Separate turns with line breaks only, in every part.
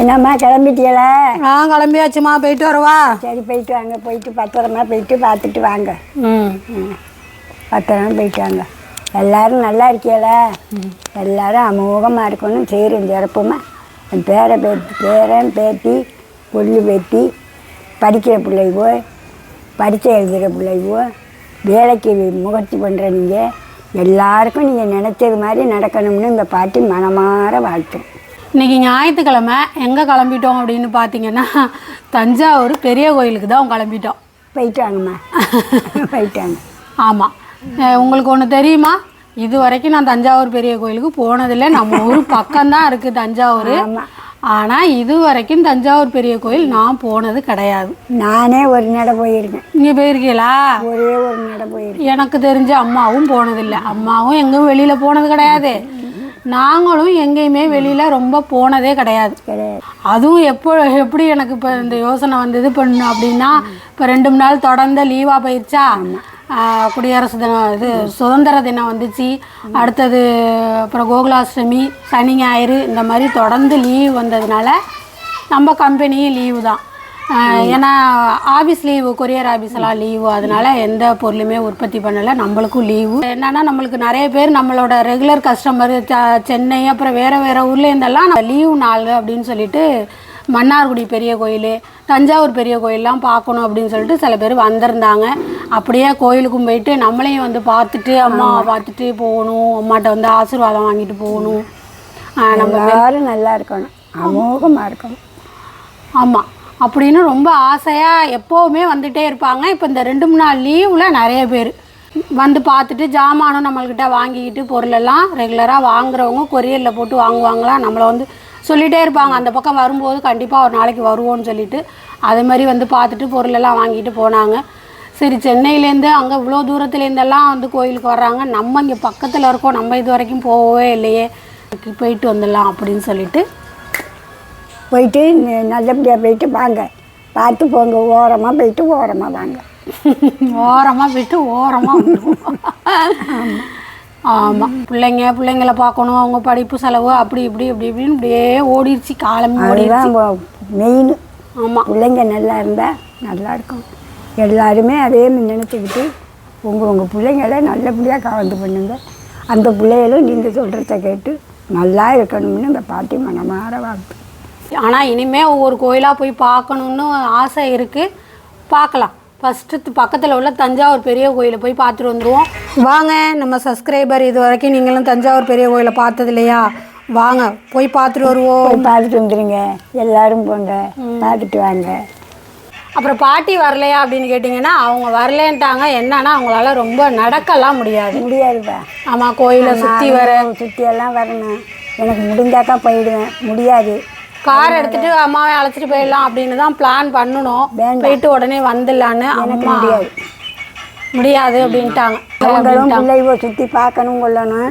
என்னம்மா கிளம்பிட்டீங்களா
நான் கிளம்பியாச்சுமா போயிட்டு வரவா.
சரி போயிட்டு வாங்க. போயிட்டு பத்திரமா போயிட்டு பார்த்துட்டு வாங்க.
ம்.
பத்திரமா போயிட்டு வாங்க. எல்லாரும் நல்லா இருக்கீங்களா எல்லாரும் அமோகமாக இருக்கணும். செய்கிறோம் சிறப்புமா என் பேரை பேத்தி பேரன் பேத்தி கொள்ளு பேத்தி படிக்கிற பிள்ளைவோ பரீட்சை எழுதுகிற பிள்ளைவோ வேலைக்கு முயற்சி பண்ணுற நீங்கள் எல்லாருக்கும் நீங்கள் நினச்சது மாதிரி நடக்கணும்னு இந்த பாட்டி மனமார வாழ்த்தும்.
இன்னைக்கு ஞாயிற்றுக்கிழமை எங்கே கிளம்பிட்டோம் அப்படின்னு பார்த்தீங்கன்னா தஞ்சாவூர் பெரிய கோயிலுக்கு தான் கிளம்பிட்டோம்.
போயிட்டு வாங்கம்மா போயிட்டு வாங்க
ஆமாம் உங்களுக்கு ஒன்று தெரியுமா? இது வரைக்கும் நான் தஞ்சாவூர் பெரிய கோயிலுக்கு போனதில்லை. நம்ம ஊர் பக்கம்தான் இருக்குது தஞ்சாவூர். ஆனால் இது வரைக்கும் தஞ்சாவூர் பெரிய கோயில் நான் போனது கிடையாது.
நானே ஒரு நடை போயிருக்கேன்.
நீங்கள் போயிருக்கீங்களா?
ஒரே ஒரு நடை போயிருக்கேன்.
எனக்கு தெரிஞ்ச அம்மாவும் போனதில்லை. அம்மாவும் எங்கேயும் வெளியில் போனது கிடையாது. நாங்களும் எங்கேயுமே வெளியில் ரொம்ப போனதே கிடையாது. அதுவும் எப்போ எப்படி எனக்கு இப்போ இந்த யோசனை வந்தது இப்போ அப்படின்னா இப்போ ரெண்டு மூணு நாள் தொடர்ந்து லீவாக போயிடுச்சா குடியரசு தினம் இது சுதந்திர தினம் வந்துச்சு. அடுத்தது அப்புறம் கோகுலாஷ்டமி சனி ஞாயிறு இந்த மாதிரி தொடர்ந்து லீவ் வந்ததுனால நம்ம கம்பெனியும் லீவு தான். ஏன்னா ஆஃபீஸ் லீவு கொரியர் ஆஃபீஸ் எல்லாம் லீவு அதனால எந்த பொருளுமே உற்பத்தி பண்ணலை. நம்மளுக்கும் லீவு என்னன்னா நம்மளுக்கு நிறைய பேர் நம்மளோட ரெகுலர் கஸ்டமர் சென்னை அப்புறம் வேற வேற ஊர்ல இருந்தெல்லாம் லீவு நாள் அப்படின்னு சொல்லிட்டு மன்னார்குடி பெரிய கோயில் தஞ்சாவூர் பெரிய கோயிலெலாம் பார்க்கணும் அப்படின்னு சொல்லிட்டு சில பேர் வந்திருந்தாங்க. அப்படியே கோயிலுக்கும் போயிட்டு நம்மளையும் வந்து பார்த்துட்டு அம்மாவை பார்த்துட்டு போகணும் அம்மாட்ட வந்து ஆசீர்வாதம் வாங்கிட்டு போகணும். நம்ம
எல்லாரும் நல்லா இருக்கணும். அமோகமாக இருக்கணும்.
ஆமாம் அப்படின்னு ரொம்ப ஆசையாக எப்போவுமே வந்துகிட்டே இருப்பாங்க. இப்போ இந்த ரெண்டு மூணு நாள் லீவில் நிறைய பேர். வந்து பார்த்துட்டு ஜாமானும் நம்மள்கிட்ட வாங்கிக்கிட்டு பொருளெல்லாம் ரெகுலராக வாங்குறவங்க கொரியரில் போட்டு வாங்குவாங்களா? நம்மளை வந்து சொல்லிகிட்டே இருப்பாங்க. அந்த பக்கம் வரும்போது கண்டிப்பாக ஒரு நாளைக்கு வருவோம்னு சொல்லிட்டு. அதே மாதிரி வந்து பார்த்துட்டு பொருளெல்லாம் வாங்கிட்டு போனாங்க. சரி சென்னையிலேருந்து அங்கே இவ்வளோ தூரத்துலேருந்தெல்லாம் வந்து கோயிலுக்கு வர்றாங்க. நம்ம இங்கே பக்கத்தில் இருக்கோம். நம்ம இது வரைக்கும் போகவே இல்லையே. போயிட்டு வந்துடலாம் அப்படின்னு சொல்லிட்டு
போயிட்டு நல்லபடியாக போயிட்டு வாங்க. பார்த்து போங்க ஓரமாக போயிட்டு ஓரமாக வாங்க.
ஓரமாக போயிட்டு ஓரமாக ஆமாம் பிள்ளைங்க பிள்ளைங்கள பார்க்கணும் அவங்க படிப்பு செலவு அப்படி இப்படி இப்படி இப்படின்னு இப்படியே ஓடிடுச்சு காலம் ஓடி
அதுதான் மெயின்
ஆமாம்
பிள்ளைங்க நல்லா இருந்தால் நல்லா இருக்கும். எல்லாருமே அதே நினச்சிக்கிட்டு உங்கள் உங்கள் பிள்ளைங்கள நல்லபடியாக கவர்ந்து பண்ணுங்க. அந்த பிள்ளைகளும் நீங்கள் சொல்கிறத கேட்டு நல்லா இருக்கணும்னு இந்த பாட்டி மனமார வாழ்த்து.
ஆனால் இனிமேல் ஒவ்வொரு கோயிலாக போய் பார்க்கணுன்னு ஆசை இருக்குது பார்க்கலாம். ஃபஸ்ட்டு பக்கத்தில் உள்ள தஞ்சாவூர் பெரிய கோயிலை போய் பார்த்துட்டு வந்துடுவோம் வாங்க நம்ம சப்ஸ்கிரைபர் இது வரைக்கும் நீங்களும் தஞ்சாவூர் பெரிய கோயிலை பார்த்தது இல்லையா? வாங்க போய் பார்த்துட்டு வருவோம்.
பார்த்துட்டு வந்துடுங்க எல்லாரும் போங்க. பார்த்துட்டு வாங்க.
அப்புறம் பாட்டி வரலையா அப்படின்னு கேட்டிங்கன்னா அவங்க வரலேன்ட்டாங்க. என்னன்னா அவங்களால ரொம்ப நடக்கலாம் முடியாது.
முடியாதுப்பா.
ஆமாம் கோயிலை சுற்றி வர.
சுற்றி எல்லாம் வரணும். எனக்கு முடிஞ்சாக்கா போயிடுவேன். முடியாது.
கார் எடுத்துட்டு அம்மாவை அழைச்சிட்டு போயிடலாம் அப்படின்னு தான் பிளான் பண்ணணும். போயிட்டு உடனே வந்துடலான்னு அம்மா
முடியாது.
முடியாது அப்படின்ட்டாங்க.
அவங்களும் பிள்ளைவோ சுற்றி பார்க்கணும் கொள்ளணும்.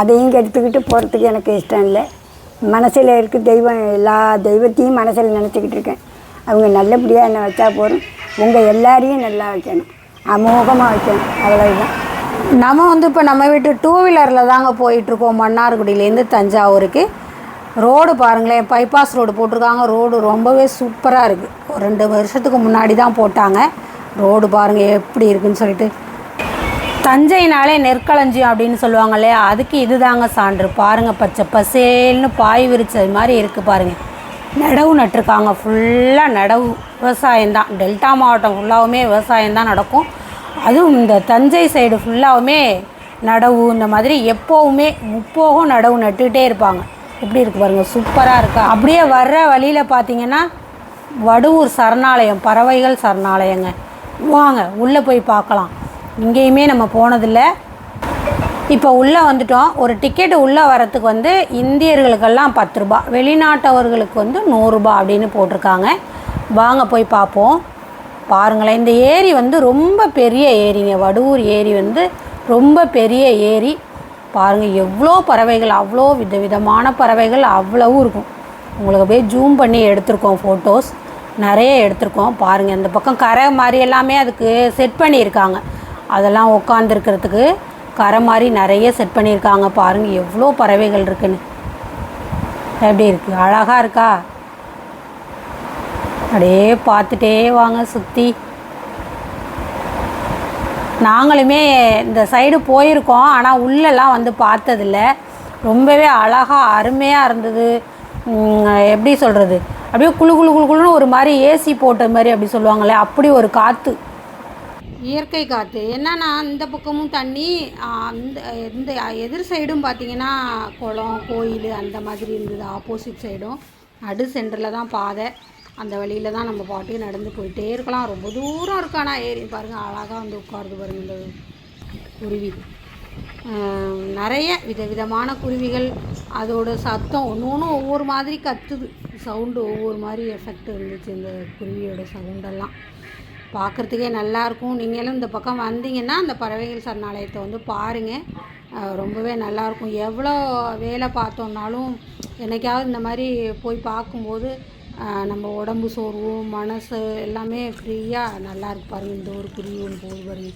அதையும் கெடுத்துக்கிட்டு போகிறதுக்கு எனக்கு இஷ்டம் இல்லை. மனசில் இருக்க தெய்வம் எல்லா தெய்வத்தையும் மனசில் நினச்சிக்கிட்டு இருக்கேன். அவங்க நல்லபடியாக என்னை வச்சா போதும். உங்கள் எல்லாரையும் நல்லா வைக்கணும். அமோகமாக வைக்கணும். அவ்வளவுதான்.
நம்ம வந்து இப்போ நம்ம வீட்டு டூ வீலரில் தாங்க போயிட்டுருக்கோம் மன்னார்குடியிலேருந்து தஞ்சாவூருக்கு. ரோடு பாருங்களேன் பைபாஸ் ரோடு போட்டிருக்காங்க. ரோடு ரொம்பவே சூப்பராக இருக்குது ஒரு ரெண்டு வருஷத்துக்கு முன்னாடி தான் போட்டாங்க. ரோடு பாருங்கள் எப்படி இருக்குன்னு சொல்லிட்டு. தஞ்சைனாலே நெற்களஞ்சியம் அப்படின்னு சொல்லுவாங்க இல்லையா? அதுக்கு இதுதாங்க சான்று. பாருங்கள் பச்சை பசேல்னு பாய் விரிச்சது மாதிரி இருக்குது பாருங்கள் நடவு நட்டிருக்காங்க. ஃபுல்லாக நடவு. விவசாயம்தான் டெல்டா மாவட்டம் ஃபுல்லாகவுமே விவசாயம் தான் நடக்கும். அதுவும் இந்த தஞ்சை சைடு ஃபுல்லாகவுமே நடவு இந்த மாதிரி எப்போவுமே முப்போகம் நடவு நட்டுக்கிட்டே இருப்பாங்க. எப்படி இருக்குது பாருங்கள் சூப்பராக இருக்கா? அப்படியே வர்ற வழியில் பார்த்தீங்கன்னா வடுவூர் சரணாலயம் பறவைகள் சரணாலயங்க. வாங்க உள்ளே போய் பார்க்கலாம். இங்கேயுமே நம்ம போனதில்லை. இப்போ உள்ளே வந்துட்டோம். ஒரு டிக்கெட்டு உள்ளே வரத்துக்கு வந்து இந்தியர்களுக்கெல்லாம் பத்து ரூபா வெளிநாட்டவர்களுக்கு வந்து நூறுரூபா அப்படின்னு போட்டிருக்காங்க. வாங்க போய் பார்ப்போம். பாருங்களேன் இந்த ஏரி வந்து ரொம்ப பெரிய ஏரிங்க. வடுவூர் ஏரி வந்து ரொம்ப பெரிய ஏரி. பாருங்கள் எவ்வளோ பறவைகள் அவ்வளோ விதவிதமான பறவைகள் அவ்வளவும் இருக்கும். உங்களுக்கு அப்படியே ஜூம் பண்ணி எடுத்திருக்கோம் ஃபோட்டோஸ் நிறைய எடுத்திருக்கோம். பாருங்கள் இந்த பக்கம் கரை மாதிரி எல்லாமே அதுக்கு செட் பண்ணியிருக்காங்க. அதெல்லாம் உட்காந்துருக்கிறதுக்கு கரை மாதிரி நிறைய செட் பண்ணியிருக்காங்க. பாருங்கள் எவ்வளோ பறவைகள் இருக்குன்னு. எப்படி இருக்குது அழகாக இருக்கா? அப்படியே பார்த்துட்டே வாங்க சுற்றி நாங்களுமே இந்த சைடு போயிருக்கோம். ஆனால் உள்ளெல்லாம் வந்து பார்த்ததில்ல. ரொம்பவே அழகாக அருமையாக இருந்தது. எப்படி சொல்கிறது அப்படியே குளு குழு குழு குளுன்னு ஒரு மாதிரி ஏசி போட்ட மாதிரி அப்படி சொல்லுவாங்களே அப்படி ஒரு காற்று இயற்கை காற்று என்னன்னா இந்த பக்கமும் தண்ணி அந்த இந்த எதிர் சைடும் பார்த்தீங்கன்னா குளம் கோயில் அந்த மாதிரி இருந்தது. ஆப்போசிட் சைடும் நடு சென்டரில் தான் பாதை. அந்த வழியில் தான் நம்ம பாட்டுக்கு நடந்து போயிட்டே இருக்கலாம். ரொம்ப தூரம் இருக்கானா? ஏறி பாருங்கள் அழகாக வந்து உட்காருது பாருங்க இந்த குருவி. நிறைய விதவிதமான குருவிகள் அதோட சத்தம் ஒன்று ஒன்றும் ஒவ்வொரு மாதிரி கத்துது. சவுண்டு ஒவ்வொரு மாதிரி எஃபெக்ட் இருந்துச்சு இந்த குருவியோட சவுண்டெல்லாம் பார்க்குறதுக்கே நல்லாயிருக்கும் நீங்களும் இந்த பக்கம் வந்தீங்கன்னா அந்த பறவைகள் சரணாலயத்தை வந்து பாருங்கள் ரொம்பவே நல்லாயிருக்கும் எவ்வளோ வேலை பார்த்தோம்னாலும் என்னைக்காவது இந்த மாதிரி போய் பார்க்கும்போது நம்ம உடம்பு சோர்வு மனசு எல்லாமே ஃப்ரீயாக நல்லா இருக்கு பாருங்கள் இந்த ஒரு குருவி ஒன்று போகுது பாருங்க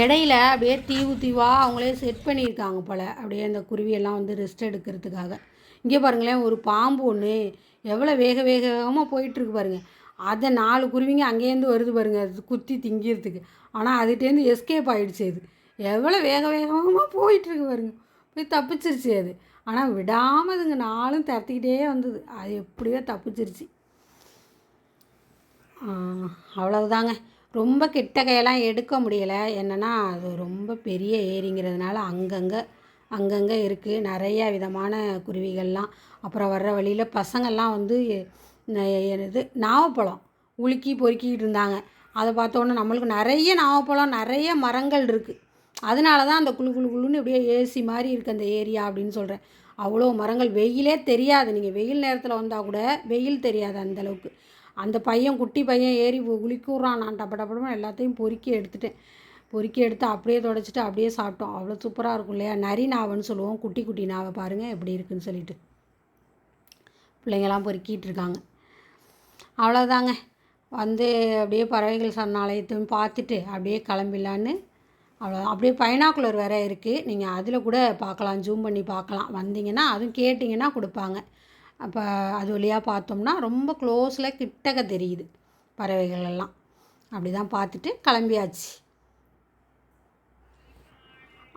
இடையில அப்படியே தீவு தீவாக அவங்களே செட் பண்ணியிருக்காங்க போல். அப்படியே அந்த குருவியெல்லாம் வந்து ரெஸ்ட் எடுக்கிறதுக்காக. இங்கே பாருங்களேன் ஒரு பாம்பு ஒன்று எவ்வளோ வேக வேக வேகமாக போயிட்டுருக்கு பாருங்கள் அதை நாலு குருவிங்க அங்கேருந்து வருது பாருங்கள் அது குத்தி திங்கிறதுக்கு. ஆனால் அதுகிட்டேருந்து எஸ்கேப் ஆகிடுச்சு அது. எவ்வளோ வேக வேகமாக போயிட்டுருக்கு பாருங்க. போய் தப்பிச்சிருச்சு அது. ஆனால் விடாமல் அதுங்க நாளும் தரத்திக்கிட்டே வந்தது. அது எப்படியோ தப்பிச்சிருச்சு. அவ்வளவுதாங்க. ரொம்ப கிட்ட கையெல்லாம் எடுக்க முடியலை. என்னென்னா அது ரொம்ப பெரிய ஏரிங்கிறதுனால அங்கங்கே அங்கங்கே இருக்குது நிறைய விதமான குருவிகள்லாம். அப்புறம் வர்ற வழியில் பசங்கள்லாம் வந்து இது என்னது நாவப்பழம் உலுக்கி பொறுக்கிக்கிட்டு இருந்தாங்க. அதை பார்த்தோன்னே நம்மளுக்கு நிறைய நாவப்பழம் நிறைய மரங்கள் இருக்குது அதனால தான் அந்த குளு குளு குளுன்னு அப்படியே ஏசி மாதிரி இருக்குது அந்த ஏரியா அப்படின்னு சொல்கிறேன் அவ்வளோ மரங்கள். வெயிலே தெரியாது. நீங்கள் வெயில் நேரத்தில் வந்தால் கூட வெயில் தெரியாது அந்த அளவுக்கு. அந்த பையன் குட்டி பையன் ஏறி குளிக்கூறான் நான் டப்ப டப்படமாக எல்லாத்தையும் பொறுக்கி எடுத்துட்டேன். பொறுக்கி எடுத்து அப்படியே தொடச்சிட்டு அப்படியே சாப்பிட்டோம். அவ்வளோ சூப்பராக இருக்கும் இல்லையா? நரி நாவன்னு சொல்லுவோம். குட்டி குட்டி நாவை பாருங்கள் எப்படி இருக்குன்னு சொல்லிட்டு. பிள்ளைங்கள்லாம் பொறுக்கிட்டு இருக்காங்க. அவ்வளோதாங்க வந்து அப்படியே பறவைகள் சரணாலயத்தையும் பார்த்துட்டு அப்படியே கிளம்பிடலான்னு அவ்வளோ அப்படியே பைனாக்குலர் வேறு இருக்குது நீங்கள் அதில் கூட பார்க்கலாம் ஜூம் பண்ணி பார்க்கலாம். வந்தீங்கன்னா அதுவும் கேட்டிங்கன்னா கொடுப்பாங்க. அப்போ அது வழியாக பார்த்தோம்னா ரொம்ப க்ளோஸில் கிட்டக்க தெரியுது. பறவைகள் எல்லாம். அப்படி தான் பார்த்துட்டு கிளம்பியாச்சு.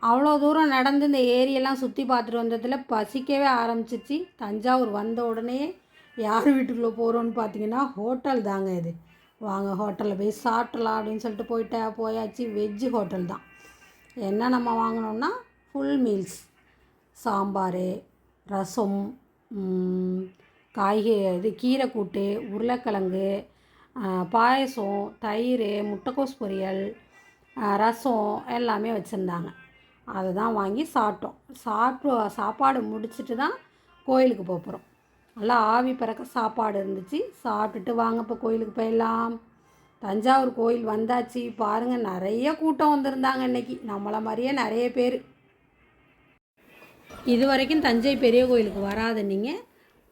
அவ்வளோ தூரம் நடந்து இந்த ஏரியெல்லாம் சுற்றி பார்த்துட்டு வந்ததில் பசிக்கவே ஆரம்பிச்சிச்சு. தஞ்சாவூர் வந்த உடனே யார் வீட்டுக்குள்ளே போகிறோன்னு பார்த்தீங்கன்னா ஹோட்டல் தாங்க இது. வாங்க ஹோட்டலில் போய் சாப்பிட்லாம் அப்படின்னு சொல்லிட்டு போயிட்டா போயாச்சு. வெஜ்ஜு ஹோட்டல் தான். என்ன நம்ம வாங்கினோம்னா ஃபுல் மீல்ஸ் சாம்பார் ரசம் காய்கறி இது கீரை கூட்டு உருளைக்கிழங்கு பாயசம் தயிர் முட்டைக்கோஸ் பொரியல் ரசம் எல்லாமே வச்சுருந்தாங்க. அதை தான் வாங்கி சாப்பிட்டோம். சாப்பிட்டு சாப்பாடு முடிச்சிட்டு தான் கோயிலுக்கு போக போகிறோம் நல்லா ஆவி பிறக்க சாப்பாடு இருந்துச்சு. சாப்பிட்டுட்டு வாங்க இப்போ கோயிலுக்கு போயிடலாம். தஞ்சாவூர் கோயில் வந்தாச்சு. பாருங்கள் நிறைய கூட்டம் வந்திருந்தாங்க இன்னைக்கு. நம்மளை மாதிரியே நிறைய பேர். இது வரைக்கும் தஞ்சை பெரிய கோயிலுக்கு வராத நீங்கள்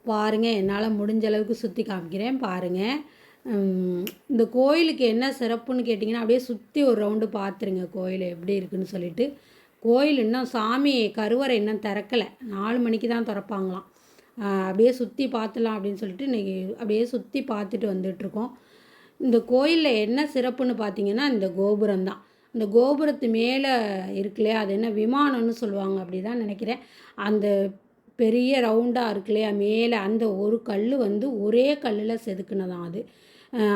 பாருங்கள் என்னால் முடிஞ்ச அளவுக்கு சுற்றி காமிக்கிறேன் பாருங்கள் இந்த கோயிலுக்கு என்ன சிறப்புன்னு கேட்டிங்கன்னா அப்படியே சுற்றி ஒரு ரவுண்டு பார்த்துருங்க கோயில் எப்படி இருக்குன்னு சொல்லிட்டு. கோயில் இன்னும் சாமி கருவறை இன்னும் திறக்கலை. நாலு மணிக்கு தான் திறப்பாங்களாம். அப்படியே சுற்றி பார்த்துலாம் அப்படின்னு சொல்லிட்டு இன்றைக்கி அப்படியே சுற்றி பார்த்துட்டு வந்துட்டுருக்கோம் இந்த கோயிலில் என்ன சிறப்புன்னு பார்த்தீங்கன்னா இந்த கோபுரம் தான் இந்த கோபுரத்து மேலே இருக்குல்லையா அது என்ன விமானம்னு சொல்லுவாங்க அப்படி தான் நினைக்கிறேன். அந்த பெரிய ரவுண்டாக இருக்கு இல்லையா மேலே அந்த ஒரு கல் வந்து ஒரே கல்லில் செதுக்குனதான் அது.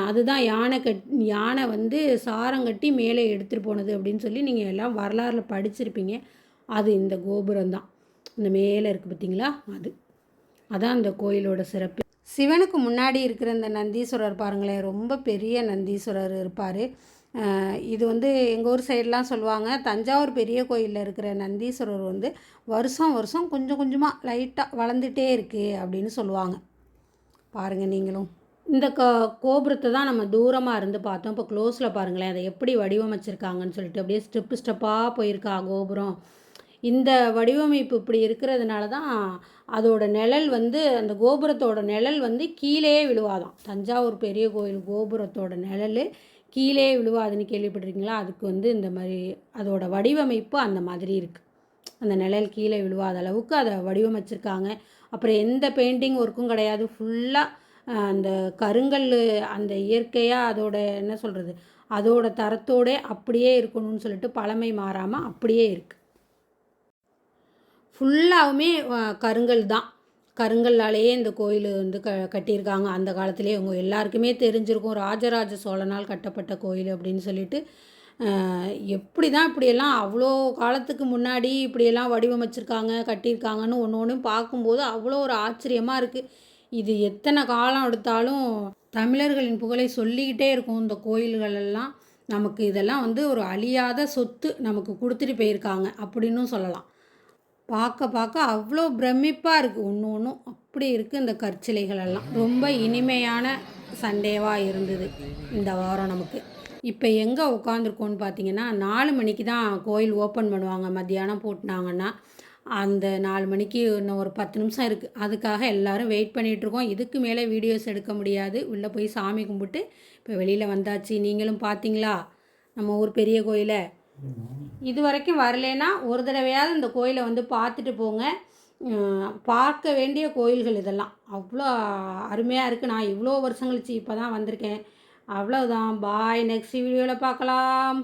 அதுதான் யானை கட் யானை வந்து சாரம் கட்டி மேலே எடுத்துகிட்டு போனது அப்படின்னு சொல்லி நீங்கள் எல்லாம் வரலாறில் படிச்சிருப்பீங்க. அது இந்த கோபுரம் தான் இந்த மேலே இருக்குது பார்த்தீங்களா அது. அதான் அந்த கோயிலோட சிறப்பு. சிவனுக்கு முன்னாடி இருக்கிற இந்த நந்தீஸ்வரர் பாருங்களேன் ரொம்ப பெரிய நந்தீஸ்வரர் இருப்பார். இது வந்து எங்கள் ஊர் சைடெலாம் சொல்லுவாங்க தஞ்சாவூர் பெரிய கோயிலில் இருக்கிற நந்தீஸ்வரர் வந்து வருஷம் வருஷம் கொஞ்சம் கொஞ்சமாக லைட்டாக வளர்ந்துட்டே இருக்குது அப்படின்னு சொல்லுவாங்க. பாருங்கள் நீங்களும். இந்த க கோபுரத்தை தான் நம்ம தூரமாக இருந்து பார்த்தோம். இப்போ க்ளோஸில் பாருங்களேன் அதை எப்படி வடிவமைச்சிருக்காங்கன்னு சொல்லிட்டு அப்படியே ஸ்டெப்பு ஸ்டெப்பாக போயிருக்கா கோபுரம். இந்த வடிவமைப்பு இப்படி இருக்கிறதுனால தான் அதோட நிழல் வந்து அந்த கோபுரத்தோட நிழல் வந்து கீழே விழுவாதான். தஞ்சாவூர் பெரிய கோயில் கோபுரத்தோட நிழல் கீழே விழுவாதுன்னு கேள்விப்பட்டிருக்கீங்களா? அதுக்கு வந்து இந்த மாதிரி அதோட வடிவமைப்பு அந்த மாதிரி இருக்குது அந்த நிழல் கீழே விழுவாத அளவுக்கு அதை வடிவமைச்சிருக்காங்க. அப்புறம் எந்த பெயிண்டிங் ஒர்க்கும் கிடையாது. ஃபுல்லாக அந்த கருங்கல் அந்த இயற்கையாக அதோட என்ன சொல்கிறது அதோட தரத்தோட அப்படியே இருக்கணும்னு சொல்லிட்டு பழமை மாறாமல் அப்படியே இருக்குது ஃபுல்லாகவுமே கருங்கல் தான். கருங்கல்லாலேயே இந்த கோயில் வந்து க கட்டியிருக்காங்க. அந்த காலத்திலே அவங்க எல்லாருக்குமே தெரிஞ்சிருக்கும். ராஜராஜ சோழனால் கட்டப்பட்ட கோயில் அப்படின்னு சொல்லிட்டு எப்படி தான் இப்படியெல்லாம் அவ்வளோ காலத்துக்கு முன்னாடி இப்படியெல்லாம் வடிவமைச்சிருக்காங்க கட்டியிருக்காங்கன்னு ஒன்று ஒன்றும் பார்க்கும்போது அவ்வளோ ஒரு ஆச்சரியமாக இருக்குது இது எத்தனை காலம் எடுத்தாலும் தமிழர்களின் புகழை சொல்லிக்கிட்டே இருக்கும் இந்த கோயில்களெல்லாம் நமக்கு இதெல்லாம் வந்து ஒரு அழியாத சொத்து நமக்கு கொடுத்துட்டு போயிருக்காங்க அப்படின்னும் சொல்லலாம். பார்க்க பார்க்க அவ்வளோ பிரமிப்பாக இருக்குது ஒன்று ஒன்றும் அப்படி இருக்குது இந்த கற்சிலைகளெல்லாம். ரொம்ப இனிமையான சண்டேவாக இருந்தது இந்த வாரம் நமக்கு. இப்போ எங்கே உட்காந்துருக்கோன்னு பார்த்தீங்கன்னா நாலு மணிக்கு தான் கோயில் ஓப்பன் பண்ணுவாங்க. மத்தியானம் போட்டினாங்கன்னா அந்த நாலு மணிக்கு இன்னும் ஒரு பத்து நிமிஷம் இருக்குது அதுக்காக எல்லாரும் வெயிட் பண்ணிகிட்ருக்கோம் இதுக்கு மேலே வீடியோஸ் எடுக்க முடியாது. உள்ளே போய் சாமி கும்பிட்டு இப்போ வெளியில் வந்தாச்சு. நீங்களும் பார்த்தீங்களா? நம்ம ஊர் பெரிய கோயிலை. இது வரைக்கும் வரலேன்னா ஒரு தடவையாவது இந்த கோயிலை வந்து பார்த்துட்டு போங்க. பார்க்க வேண்டிய கோயில்கள் இதெல்லாம். அவ்வளோ அருமையாக இருக்குது நான் இவ்வளோ வருஷம் கழிச்சு இப்போ தான் வந்திருக்கேன் அவ்வளோதான் பாய் நெக்ஸ்ட் வீடியோவில் பார்க்கலாம்.